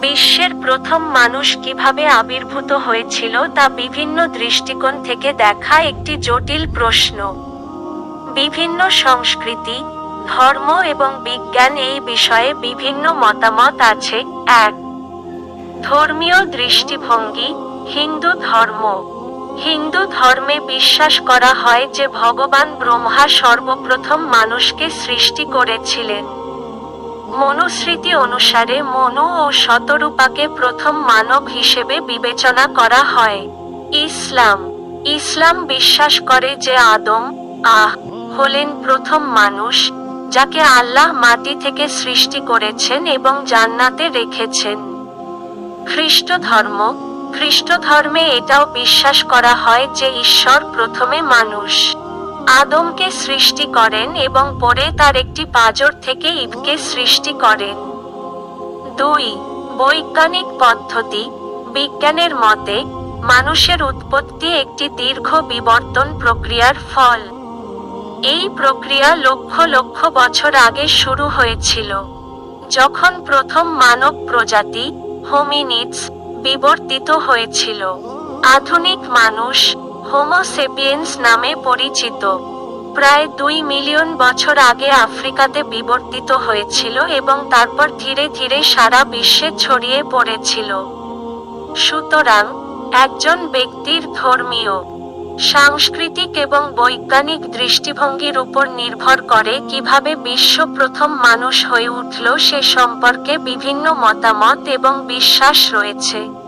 বিশ্বের প্রথম মানুষ কীভাবে আবির্ভূত হয়েছিল তা বিভিন্ন দৃষ্টিকোণ থেকে দেখা একটি জটিল প্রশ্ন। বিভিন্ন সংস্কৃতি, ধর্ম এবং বিজ্ঞান এই বিষয়ে বিভিন্ন মতামত আছে। এক, ধর্মীয় দৃষ্টিভঙ্গি, হিন্দু ধর্ম। হিন্দু ধর্মে বিশ্বাস করা হয় যে ভগবান ব্রহ্মা সর্বপ্রথম মানুষকে সৃষ্টি করেছিলেন। মনুস্মৃতি অনুসারে মনু ও শতরূপাকে প্রথম মানব হিসেবে বিবেচনা করা হয়। ইসলাম। ইসলাম বিশ্বাস করে যে আদম, আহ, হলেন প্রথম মানুষ, যাকে আল্লাহ মাটি থেকে সৃষ্টি করেছেন এবং জান্নাতে রেখেছেন। খ্রিস্ট ধর্ম। খ্রিস্ট ধর্মে এটাও বিশ্বাস করা হয় যে ঈশ্বর প্রথমে মানুষ। আদমকে সৃষ্টি করেন এবং পরে তার একটি পাজর থেকে ইবকে সৃষ্টি করেন দুই, বৈজ্ঞানিক পদ্ধতি। বিজ্ঞানের মতে, মানুষের উৎপত্তি একটি দীর্ঘ বিবর্তন প্রক্রিয়ার ফল। এই প্রক্রিয়া লক্ষ লক্ষ বছর আগে শুরু হয়েছিল। যখন প্রথম মানব প্রজাতি হোমিনিটস বিবর্তিত হয়েছিল। আধুনিক মানুষ হোমোসেপিয়েন্স নামে পরিচিত। প্রায় দুই মিলিয়ন বছর আগে আফ্রিকাতে বিবর্তিত হয়েছিল এবং তারপর ধীরে ধীরে সারা বিশ্বে ছড়িয়ে পড়েছিল। সুতরাং, একজন ব্যক্তির ধর্মীয়, সাংস্কৃতিক এবং বৈজ্ঞানিক দৃষ্টিভঙ্গির উপর নির্ভর করে কীভাবে বিশ্ব প্রথম মানুষ হয়ে উঠল সে সম্পর্কে বিভিন্ন মতামত এবং বিশ্বাস রয়েছে।